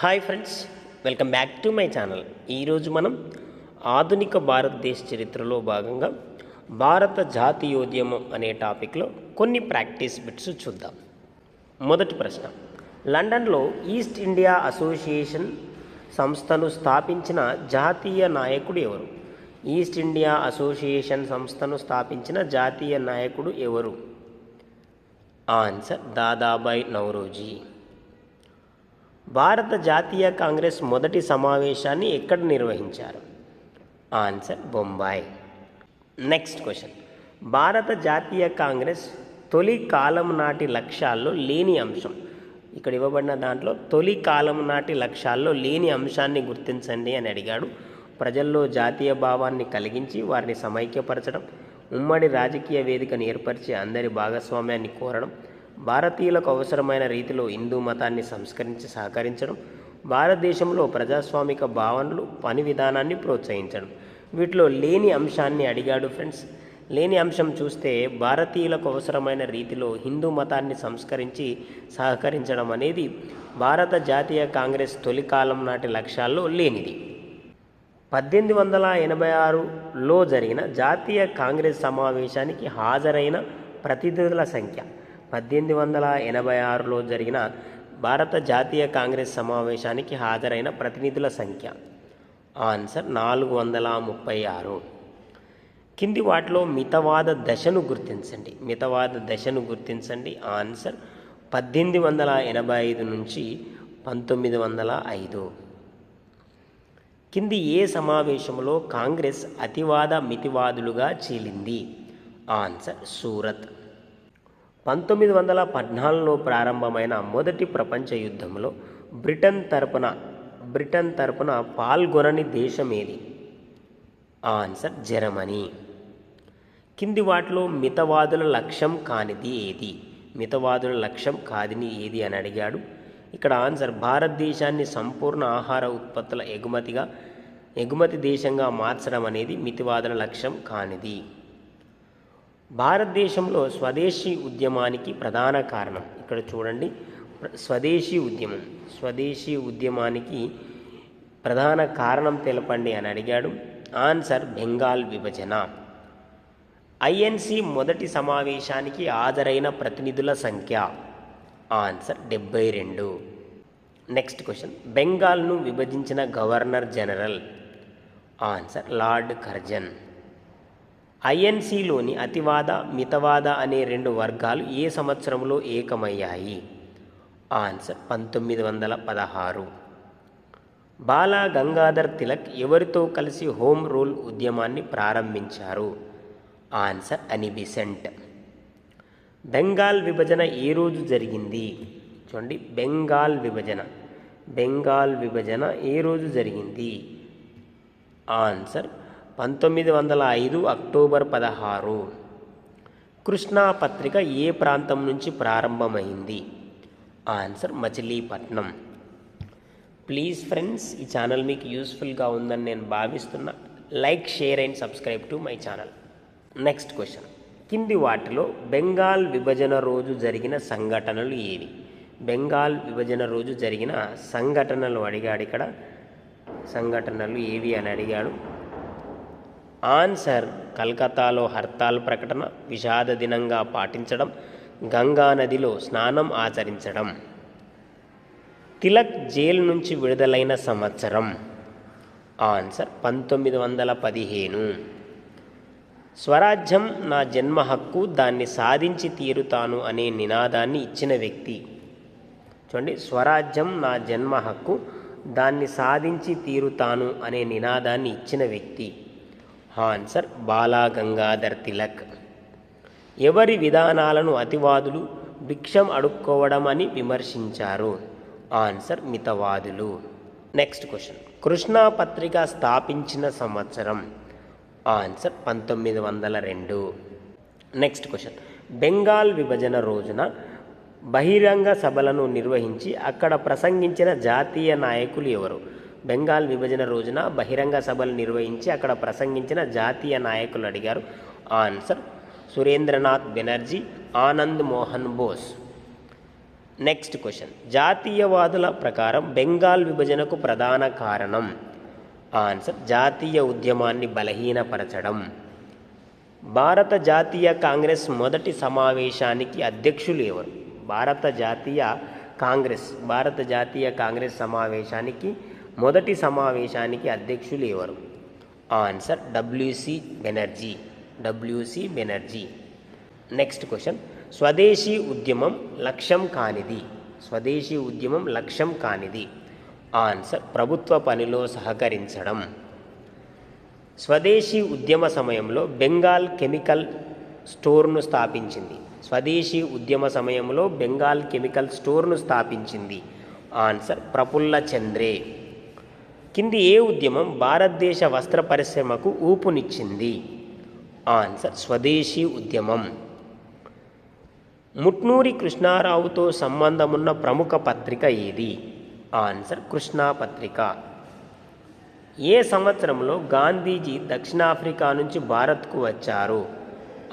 Hi friends welcome back to my channel ఈరోజు మనం ఆధునిక భారతదేశ చరిత్రలో భాగంగా భారత జాతీయోద్యమం అనే టాపిక్లో కొన్ని ప్రాక్టీస్ బిట్స్ చూద్దాం. మొదటి ప్రశ్న. లండన్లో ఈస్ట్ ఇండియా అసోసియేషన్ సంస్థను స్థాపించిన జాతీయ నాయకుడు ఎవరు? ఈస్ట్ ఇండియా అసోసియేషన్ సంస్థను స్థాపించిన జాతీయ నాయకుడు ఎవరు? ఆన్సర్ దాదాబాయ్ నౌరోజీ. భారత జాతీయ కాంగ్రెస్ మొదటి సమావేశాన్ని ఎక్కడ నిర్వహించారు? ఆన్సర్ బొంబాయి. Next question. భారత జాతీయ కాంగ్రెస్ తొలి కాలం నాటి లక్ష్యాల్లో లేని అంశం. ఇక్కడ ఇవ్వబడిన దాంట్లో తొలి కాలం నాటి లక్ష్యాల్లో లేని అంశాన్ని గుర్తించండి అని అడిగాడు. ప్రజల్లో జాతీయ భావాన్ని కలిగించి వారిని సమైక్యపరచడం ఉమ్మడి రాజకీయ వేదికను ఏర్పరిచి అందరి భాగస్వామ్యాన్ని కోరడం భారతీయులకు అవసరమైన రీతిలో హిందూ మతాన్ని సంస్కరించి సహకరించడం భారతదేశంలో ప్రజాస్వామిక భావనలు పని విధానాన్ని ప్రోత్సహించడం. వీటిలో లేని అంశాన్ని అడిగాడు ఫ్రెండ్స్. లేని అంశం చూస్తే భారతీయులకు అవసరమైన రీతిలో హిందూ మతాన్ని సంస్కరించి సహకరించడం అనేది భారత జాతీయ కాంగ్రెస్ తొలి కాలం నాటి లక్ష్యాల్లో లేనిది. పద్దెనిమిది వందల ఎనభై ఆరులో జరిగిన జాతీయ కాంగ్రెస్ సమావేశానికి హాజరైన ప్రతినిధుల సంఖ్య పద్దెనిమిది వందల ఎనభై ఆరులో జరిగిన భారత జాతీయ కాంగ్రెస్ సమావేశానికి హాజరైన ప్రతినిధుల సంఖ్య. ఆన్సర్ నాలుగు వందల ముప్పై ఆరు. కింది వాటిలో మితవాద దశను గుర్తించండి. మితవాద దశను గుర్తించండి. ఆన్సర్ పద్దెనిమిది వందల ఎనభై ఐదు నుంచి పంతొమ్మిది వందల ఐదు. కింది ఏ సమావేశంలో కాంగ్రెస్ అతివాద మితివాదులుగా చీలింది? ఆన్సర్ సూరత్. పంతొమ్మిది వందల పద్నాలుగులో ప్రారంభమైన మొదటి ప్రపంచ యుద్ధంలో బ్రిటన్ తరపున బ్రిటన్ తరపున పాల్గొనని దేశం ఏది? Answer Germany. కింది వాటిలో మితవాదుల లక్ష్యం కానిది ఏది? మితవాదుల లక్ష్యం కాదిని ఏది అని అడిగాడు. ఇక్కడ ఆన్సర్ భారతదేశాన్ని సంపూర్ణ ఆహార ఉత్పత్తుల ఎగుమతిగా ఎగుమతి దేశంగా మార్చడం అనేది మితివాదుల లక్ష్యం కానిది. భారతదేశంలో స్వదేశీ ఉద్యమానికి ప్రధాన కారణం ఇక్కడ చూడండి స్వదేశీ ఉద్యమం. స్వదేశీ ఉద్యమానికి ప్రధాన కారణం తెలపండి అని అడిగాడు. ఆన్సర్ బెంగాల్ విభజన. ఐఎన్సి మొదటి సమావేశానికి హాజరైన ప్రతినిధుల సంఖ్య. ఆన్సర్ డెబ్బై రెండు. నెక్స్ట్ క్వశ్చన్ బెంగాల్ను విభజించిన governor general. Answer Lord Curzon. ఐఎన్సిలోని అతివాద మితవాద అనే రెండు వర్గాలు ఏ సంవత్సరంలో ఏకమయ్యాయి? ఆన్సర్ పంతొమ్మిది వందల పదహారు. బాలా గంగాధర్ తిలక్ ఎవరితో కలిసి హోమ్ రూల్ ఉద్యమాన్ని ప్రారంభించారు? Answer Annie Besant. బెంగాల్ విభజన ఏ రోజు జరిగింది? చూడండి బెంగాల్ విభజన. బెంగాల్ విభజన ఏ రోజు జరిగింది? ఆన్సర్ పంతొమ్మిది వందల ఐదు అక్టోబర్ పదహారు. కృష్ణా పత్రిక ఏ ప్రాంతం నుంచి ప్రారంభమైంది? ఆన్సర్ మచిలీపట్నం. ప్లీజ్ ఫ్రెండ్స్ ఈ ఛానల్ మీకు యూస్ఫుల్గా ఉందని నేను భావిస్తున్నా. Like share and subscribe to my channel. Next question. కింది వాటిలో బెంగాల్ విభజన రోజు జరిగిన సంఘటనలు ఏవి? బెంగాల్ విభజన రోజు జరిగిన సంఘటనలు అడిగాడు ఇక్కడ. సంఘటనలు ఏవి అని అడిగాడు. ఆన్సర్ కలకత్తాలో హర్తాల్ ప్రకటన విషాద దినంగా పాటించడం గంగా నదిలో స్నానం ఆచరించడం. తిలక్ జైలు నుంచి విడుదలైన సంవత్సరం. ఆన్సర్ పంతొమ్మిది వందల పదిహేను. స్వరాజ్యం నా జన్మ హక్కు దాన్ని సాధించి తీరుతాను అనే నినాదాన్ని ఇచ్చిన వ్యక్తి. చూడండి స్వరాజ్యం నా జన్మ హక్కు దాన్ని సాధించి తీరుతాను అనే నినాదాన్ని ఇచ్చిన వ్యక్తి. ఆన్సర్ బాలా గంగాధర్ తిలక్. ఎవరి విధానాలను అతివాదులు భిక్షం అడుక్కోవడం అని విమర్శించారు? Answer మితవాదులు. Next question. Krishna Patrika స్థాపించిన సంవత్సరం? ఆన్సర్ పంతొమ్మిది వందల రెండు. Next question. బెంగాల్ విభజన రోజున బహిరంగ సభలను నిర్వహించి అక్కడ ప్రసంగించిన జాతీయ నాయకులు ఎవరు? బెంగాల్ విభజన రోజున బహిరంగ సభలు నిర్వహించి అక్కడ ప్రసంగించిన జాతీయ నాయకులు అడిగారు. Answer Surendranath Banerjee Anand Mohan Bose. Next question జాతీయవాదుల ప్రకారం బెంగాల్ విభజనకు ప్రధాన కారణం. ఆన్సర్ జాతీయ ఉద్యమాన్ని బలహీనపరచడం. భారత జాతీయ కాంగ్రెస్ మొదటి సమావేశానికి అధ్యక్షులు ఎవరు? భారత జాతీయ కాంగ్రెస్ భారత జాతీయ కాంగ్రెస్ సమావేశానికి మొదటి సమావేశానికి అధ్యక్షులు ఎవరు? Answer WC Banerjee WC Banerjee next question Swadeshi ఉద్యమం లక్ష్యం కానిది. స్వదేశీ ఉద్యమం లక్ష్యం కానిది. ఆన్సర్ ప్రభుత్వ పనిలో సహకరించడం. స్వదేశీ ఉద్యమ సమయంలో బెంగాల్ కెమికల్ స్టోర్ను స్థాపించింది. స్వదేశీ ఉద్యమ సమయంలో బెంగాల్ కెమికల్ స్టోర్ను స్థాపించింది. ఆన్సర్ ప్రఫుల్ల చంద్రే. కింది ఏ ఉద్యమం భారతదేశ వస్త్ర పరిశ్రమకు ఊపునిచ్చింది? ఆన్సర్ స్వదేశీ ఉద్యమం. ముట్నూరి కృష్ణారావుతో సంబంధమున్న ప్రముఖ పత్రిక ఏది? ఆన్సర్ కృష్ణా పత్రిక. ఏ సంవత్సరంలో గాంధీజీ దక్షిణాఫ్రికా నుంచి భారత్కు వచ్చారు?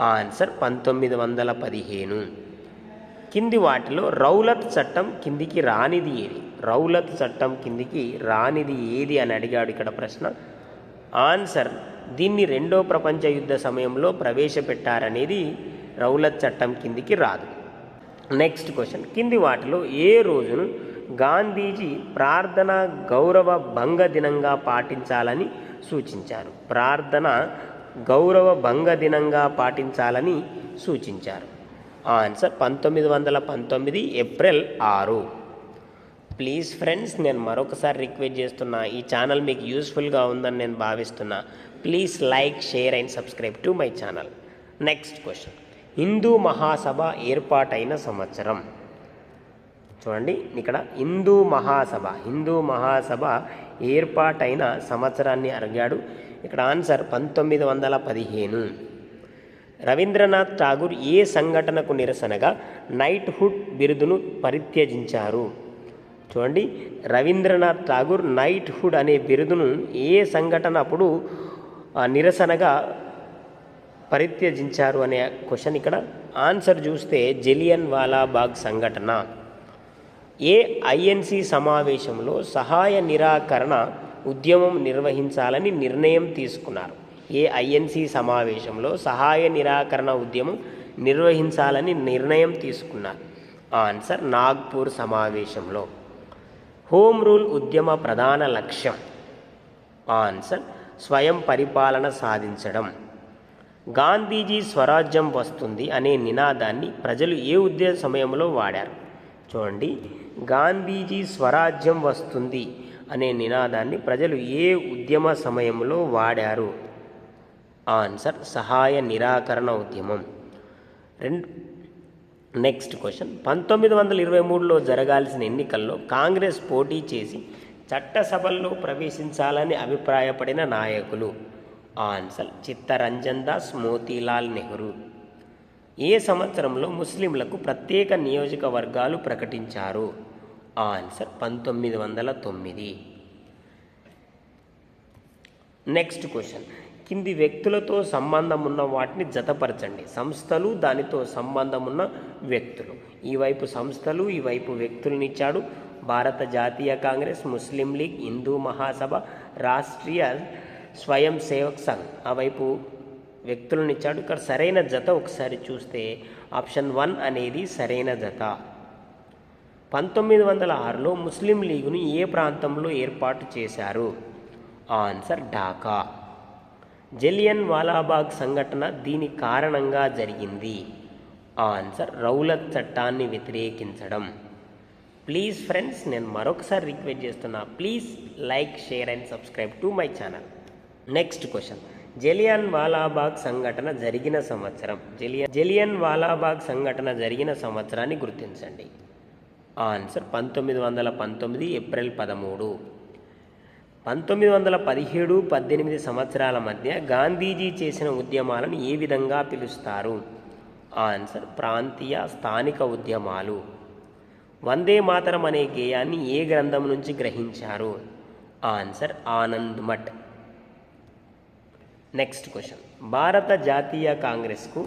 ఆన్సర్ పంతొమ్మిది వందల పదిహేను. కింది వాటిలో రౌలత్ చట్టం కిందికి రానిది ఏది? రౌలత్ చట్టం కిందికి రానిది ఏది అని అడిగాడు ఇక్కడ ప్రశ్న. ఆన్సర్ దీన్ని రెండో ప్రపంచ యుద్ధ సమయంలో ప్రవేశపెట్టారనేది రౌలత్ చట్టం కిందికి రాదు. నెక్స్ట్ క్వశ్చన్ కింది వాటిలో ఏ రోజును గాంధీజీ ప్రార్థన గౌరవ భంగ దినంగా పాటించాలని సూచించారు? ప్రార్థన గౌరవ భంగ దినంగా పాటించాలని సూచించారు. ఆన్సర్ పంతొమ్మిది వందల పంతొమ్మిది ఏప్రిల్ ఆరు. ప్లీజ్ ఫ్రెండ్స్ నేను మరొకసారి రిక్వెస్ట్ చేస్తున్నా ఈ ఛానల్ మీకు యూస్ఫుల్గా ఉందని నేను భావిస్తున్నా. Please like share and subscribe to my channel next question Hindu Mahasabha ఏర్పాటైన సంవత్సరం. చూడండి ఇక్కడ హిందూ మహాసభ హిందూ మహాసభ ఏర్పాటైన సంవత్సరాన్ని అడిగాడు. ఇక్కడ ఆన్సర్ పంతొమ్మిది వందల పదిహేను. రవీంద్రనాథ్ ఠాగూర్ ఏ సంఘటనకు నిరసనగా నైట్హుడ్ బిరుదును పరిత్యజించారు? చూడండి. రవీంద్రనాథ్ ఠాగూర్ నైట్ హుడ్ అనే బిరుదును ఏ సంఘటన అప్పుడు నిరసనగా పరిత్యజించారు అనే క్వశ్చన్ ఇక్కడ. ఆన్సర్ చూస్తే జలియన్ వాలాబాగ్ సంఘటన. ఏ ఐఎన్సి సమావేశంలో సహాయ నిరాకరణ ఉద్యమం నిర్వహించాలని నిర్ణయం తీసుకున్నారు. ఏ ఐఎన్సి సమావేశంలో సహాయ నిరాకరణ ఉద్యమం నిర్వహించాలని నిర్ణయం తీసుకున్నారు. ఆన్సర్ నాగ్పూర్ సమావేశంలో. హోమ్ రూల్ ఉద్యమ ప్రధాన లక్ష్యం. ఆన్సర్ స్వయం పరిపాలన సాధించడం. గాంధీజీ స్వరాజ్యం వస్తుంది అనే నినాదాన్ని ప్రజలు ఏ ఉద్యమ సమయంలో వాడారు? చూడండి గాంధీజీ స్వరాజ్యం వస్తుంది అనే నినాదాన్ని ప్రజలు ఏ ఉద్యమ సమయంలో వాడారు? ఆన్సర్ సహాయ నిరాకరణ ఉద్యమం. రెండు నెక్స్ట్ క్వశ్చన్ పంతొమ్మిది వందల ఇరవై మూడులో జరగాల్సిన ఎన్నికల్లో కాంగ్రెస్ పోటీ చేసి చట్టసభల్లో ప్రవేశించాలని అభిప్రాయపడిన నాయకులు? ఆన్సర్ చిత్తరంజన్ దాస్ మోతీలాల్ నెహ్రూ. ఏ సంవత్సరంలో ముస్లింలకు ప్రత్యేక నియోజకవర్గాలు ప్రకటించారు? ఆన్సర్ పంతొమ్మిది వందల తొమ్మిది. నెక్స్ట్ క్వశ్చన్ కింది వ్యక్తులతో సంబంధం ఉన్న వాటిని జతపరచండి. సంస్థలు దానితో సంబంధం ఉన్న వ్యక్తులు. ఈ వైపు సంస్థలు ఈ వైపు వ్యక్తులనిచ్చాడు. భారత జాతీయ కాంగ్రెస్ ముస్లిం లీగ్ హిందూ మహాసభ రాష్ట్రీయ స్వయం సేవక్ సంఘ్. ఆ వైపు వ్యక్తులనిచ్చాడు. ఇక్కడ సరైన జత ఒకసారి చూస్తే ఆప్షన్ వన్ అనేది సరైన జత. పంతొమ్మిది వందల ఆరులో ముస్లిం లీగును ఏ ప్రాంతంలో ఏర్పాటు చేశారు? ఆన్సర్ ఢాకా. జలియన్ వాలాబాగ్ సంఘటన దీని కారణంగా జరిగింది. ఆన్సర్ రౌలత్ చట్టాన్ని వ్యతిరేకించడం. ప్లీజ్ ఫ్రెండ్స్ నేను మరొకసారి రిక్వెస్ట్ చేస్తున్నా please like share and subscribe to my channel. Next question. Jallianwala Walabagh సంఘటన జరిగిన సంవత్సరం. జలియన్ జలియన్ వాలాబాగ్ సంఘటన జరిగిన సంవత్సరాన్ని గుర్తించండి. ఆన్సర్ పంతొమ్మిది వందల పంతొమ్మిది ఏప్రిల్ పదమూడు. పంతొమ్మిది వందల పదిహేడు పద్దెనిమిది సంవత్సరాల మధ్య గాంధీజీ చేసిన ఉద్యమాలను ఏ విధంగా పిలుస్తారు? ఆన్సర్ ప్రాంతీయ స్థానిక ఉద్యమాలు. వందే మాతరం అనే గేయాన్ని ఏ గ్రంథం నుంచి గ్రహించారు? Answer Anand Math. Next question. భారత జాతీయ కాంగ్రెస్కు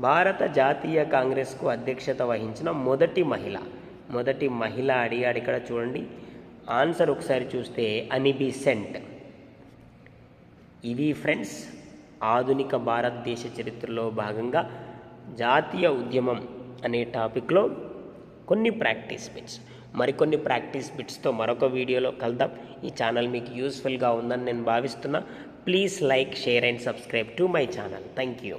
భారత జాతీయ కాంగ్రెస్కు అధ్యక్షత వహించిన మొదటి మహిళ. మొదటి మహిళ అడిగాడు ఇక్కడ చూడండి. ఆన్సర్ ఒకసారి చూస్తే అనిబిసెంట్. ఇవి ఫ్రెండ్స్ ఆధునిక భారతదేశ చరిత్రలో భాగంగా జాతీయ ఉద్యమం అనే టాపిక్లో కొన్ని ప్రాక్టీస్ బిట్స్. మరికొన్ని ప్రాక్టీస్ బిట్స్తో మరొక వీడియోలో కలుద్దాం. ఈ ఛానల్ మీకు యూస్ఫుల్గా ఉందని నేను భావిస్తున్నా. Please like share and subscribe to my channel. Thank you.